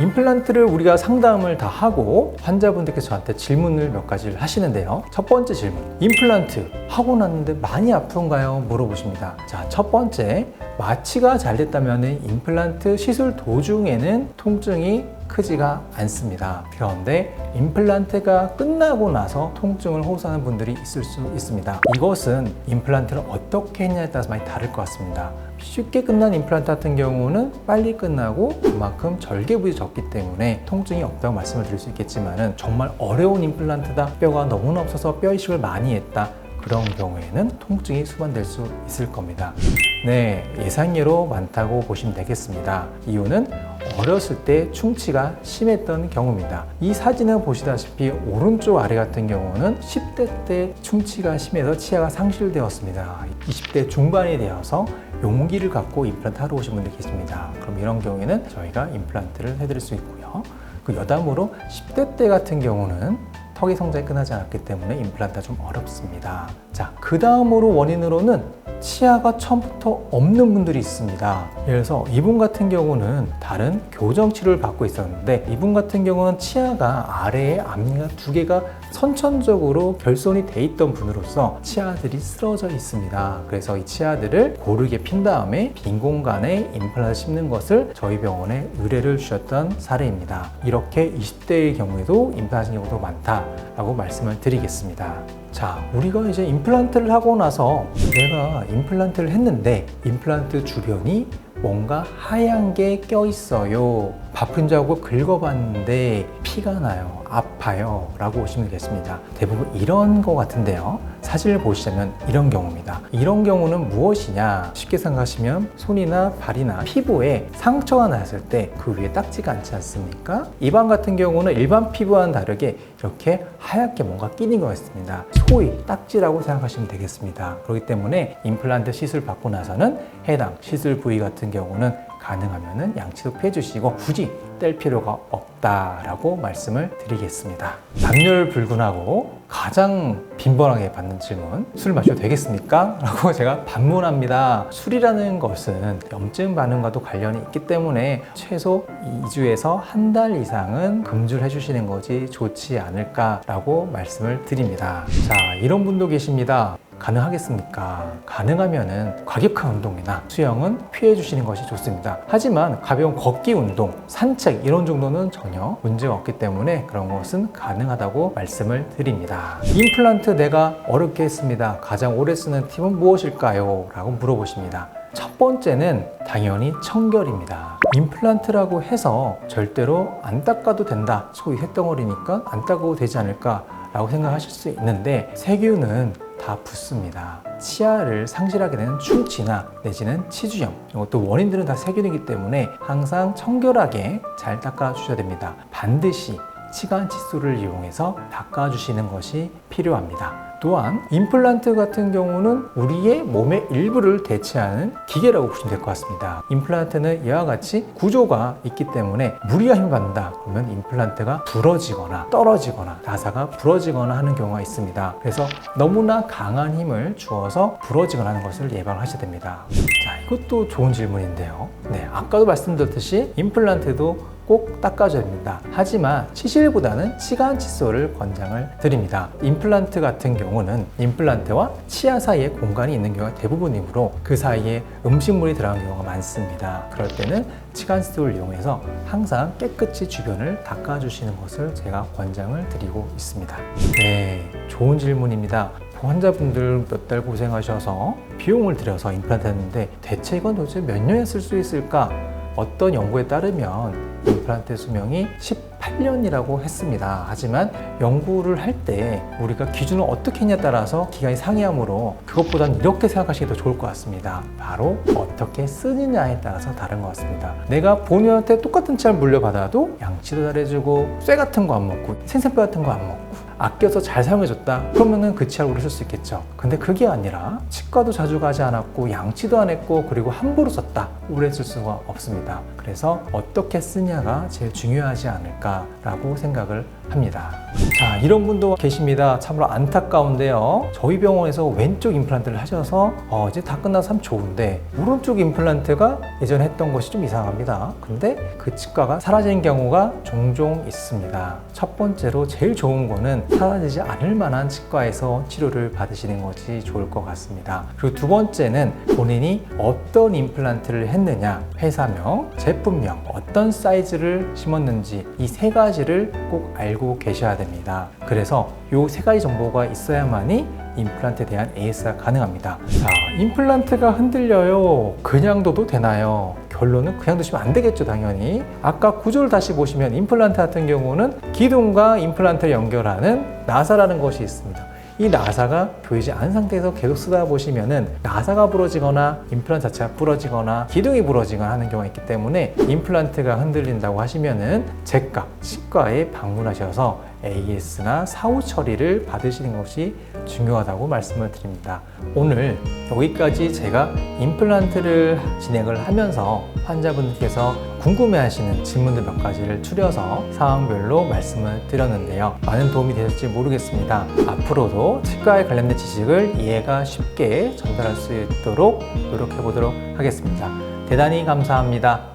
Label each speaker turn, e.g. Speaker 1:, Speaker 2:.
Speaker 1: 임플란트를 우리가 상담을 다 하고 환자분들께서 저한테 질문을 몇 가지를 하시는데요. 첫 번째 질문. 임플란트 하고 났는데 많이 아픈가요? 물어보십니다. 자, 첫 번째. 마취가 잘 됐다면 임플란트 시술 도중에는 통증이 크지가 않습니다. 그런데 임플란트가 끝나고 나서 통증을 호소하는 분들이 있을 수 있습니다. 이것은 임플란트를 어떻게 했냐에 따라서 많이 다를 것 같습니다. 쉽게 끝난 임플란트 같은 경우는 빨리 끝나고 그만큼 절개 부위 적기 때문에 통증이 없다고 말씀을 드릴 수 있겠지만은 정말 어려운 임플란트다 뼈가 너무나 없어서 뼈 이식을 많이 했다 그런 경우에는 통증이 수반될 수 있을 겁니다. 네, 예상외로 많다고 보시면 되겠습니다. 이유는 어렸을 때 충치가 심했던 경우입니다. 이 사진을 보시다시피 오른쪽 아래 같은 경우는 10대 때 충치가 심해서 치아가 상실되었습니다. 20대 중반이 되어서 용기를 갖고 임플란트 하러 오신 분들 계십니다. 그럼 이런 경우에는 저희가 임플란트를 해드릴 수 있고요. 그 여담으로 10대 때 같은 경우는 턱이 성장이 끝나지 않았기 때문에 임플란트가 좀 어렵습니다. 자, 그 다음으로 원인으로는 치아가 처음부터 없는 분들이 있습니다. 그래서 이분 같은 경우는 다른 교정 치료를 받고 있었는데 이분 같은 경우는 치아가 아래에 앞니가 두 개가 선천적으로 결손이 돼 있던 분으로서 치아들이 쓰러져 있습니다. 그래서 이 치아들을 고르게 핀 다음에 빈 공간에 임플란트 심는 것을 저희 병원에 의뢰를 주셨던 사례입니다. 이렇게 20대의 경우에도 임플란트 경우도 많다라고 말씀을 드리겠습니다. 자, 우리가 이제 임플란트를 하고 나서 내가 임플란트를 했는데 임플란트 주변이 뭔가 하얀 게 껴 있어요. 바쁜 자고 긁어봤는데 피가 나요. 아파요. 라고 오시면 되겠습니다. 대부분 이런 거 같은데요. 사진을 보시자면 이런 경우입니다. 이런 경우는 무엇이냐? 쉽게 생각하시면 손이나 발이나 피부에 상처가 났을 때 그 위에 딱지가 않지 않습니까? 입안 같은 경우는 일반 피부와는 다르게 이렇게 하얗게 뭔가 끼는 경우가 있습니다. 소위 딱지라고 생각하시면 되겠습니다. 그렇기 때문에 임플란트 시술 받고 나서는 해당 시술 부위 같은 경우는 가능하면 양치도 피해 주시고 굳이 뗄 필요가 없다라고 말씀을 드리겠습니다. 남녀를 불문하고 가장 빈번하게 받는 질문 술 마셔도 되겠습니까? 라고 제가 반문합니다. 술이라는 것은 염증 반응과도 관련이 있기 때문에 최소 2주에서 한 달 이상은 금주를 해주시는 것이 좋지 않을까라고 말씀을 드립니다. 자, 이런 분도 계십니다. 가능하겠습니까? 가능하면은 과격한 운동이나 수영은 피해 주시는 것이 좋습니다. 하지만 가벼운 걷기 운동, 산책 이런 정도는 전혀 문제가 없기 때문에 그런 것은 가능하다고 말씀을 드립니다. 임플란트 내가 어렵게 했습니다. 가장 오래 쓰는 팁은 무엇일까요? 라고 물어보십니다. 첫 번째는 당연히 청결입니다. 임플란트라고 해서 절대로 안 닦아도 된다. 소위 햇덩어리니까 안 닦아도 되지 않을까? 라고 생각하실 수 있는데 세균은 다 붙습니다. 치아를 상실하게 되는 충치나 내지는 치주염 이것도 원인들은 다 세균이기 때문에 항상 청결하게 잘 닦아 주셔야 됩니다. 반드시 치간 칫솔을 이용해서 닦아 주시는 것이 필요합니다. 또한 임플란트 같은 경우는 우리의 몸의 일부를 대체하는 기계라고 보시면 될 것 같습니다. 임플란트는 이와 같이 구조가 있기 때문에 무리가 힘을 받는다 그러면 임플란트가 부러지거나 떨어지거나 나사가 부러지거나 하는 경우가 있습니다. 그래서 너무나 강한 힘을 주어서 부러지거나 하는 것을 예방하셔야 됩니다. 자, 이것도 좋은 질문인데요. 네, 아까도 말씀드렸듯이 임플란트도 꼭 닦아줘야 됩니다. 하지만 치실보다는 치간 칫솔을 권장을 드립니다. 임플란트 같은 경우는 임플란트와 치아 사이에 공간이 있는 경우가 대부분이므로 그 사이에 음식물이 들어간 경우가 많습니다. 그럴 때는 치간 칫솔을 이용해서 항상 깨끗이 주변을 닦아주시는 것을 제가 권장을 드리고 있습니다. 네, 좋은 질문입니다. 환자분들 몇 달 고생하셔서 비용을 들여서 임플란트 했는데 대체 이건 도대체 몇 년에 쓸 수 있을까? 어떤 연구에 따르면 임플란트 수명이 18년이라고 했습니다. 하지만 연구를 할 때 우리가 기준을 어떻게 했냐에 따라서 기간이 상이하므로 그것보다는 이렇게 생각하시기 더 좋을 것 같습니다. 바로 어떻게 쓰느냐에 따라서 다른 것 같습니다. 내가 본인한테 똑같은 치아를 물려받아도 양치도 잘해주고 쇠 같은 거 안 먹고 생선뼈 같은 거 안 먹고 아껴서 잘 사용해줬다 그러면은 그 오래 쓸수 있겠죠 근데 그게 아니라 치과도 자주 가지 않았고 양치도 안 했고 그리고 함부로 썼다 오래 쓸 수가 없습니다. 그래서 어떻게 쓰냐가 제일 중요하지 않을까라고 생각을 합니다. 자, 이런 분도 계십니다. 참으로 안타까운데요. 저희 병원에서 왼쪽 임플란트를 하셔서 어, 이제 다 끝나서 참 좋은데 오른쪽 임플란트가 예전에 했던 것이 좀 이상합니다. 근데 그 치과가 사라진 경우가 종종 있습니다. 첫 번째로 제일 좋은 거는 사라지지 않을 만한 치과에서 치료를 받으시는 것이 좋을 것 같습니다. 그리고 두 번째는 본인이 어떤 임플란트를 했느냐, 회사명, 제품명, 어떤 사이즈를 심었는지 이 세 가지를 꼭 알고 계셔야 됩니다. 그래서 이 세 가지 정보가 있어야만이 임플란트에 대한 AS가 가능합니다. 자, 임플란트가 흔들려요. 그냥 둬도 되나요? 결론은 그냥 두시면 안 되겠죠, 당연히. 아까 구조를 다시 보시면 임플란트 같은 경우는 기둥과 임플란트를 연결하는 나사라는 것이 있습니다. 이 나사가 보이지 않은 상태에서 계속 쓰다 보시면은 나사가 부러지거나 임플란트 자체가 부러지거나 기둥이 부러지거나 하는 경우가 있기 때문에 임플란트가 흔들린다고 하시면은 제과, 치과에 방문하셔서 AS나 사후 처리를 받으시는 것이 중요하다고 말씀을 드립니다. 오늘 여기까지 제가 임플란트를 진행을 하면서 환자분들께서 궁금해하시는 질문들 몇 가지를 추려서 상황별로 말씀을 드렸는데요. 많은 도움이 되셨지 모르겠습니다. 앞으로도 치과에 관련된 지식을 이해가 쉽게 전달할 수 있도록 노력해 보도록 하겠습니다. 대단히 감사합니다.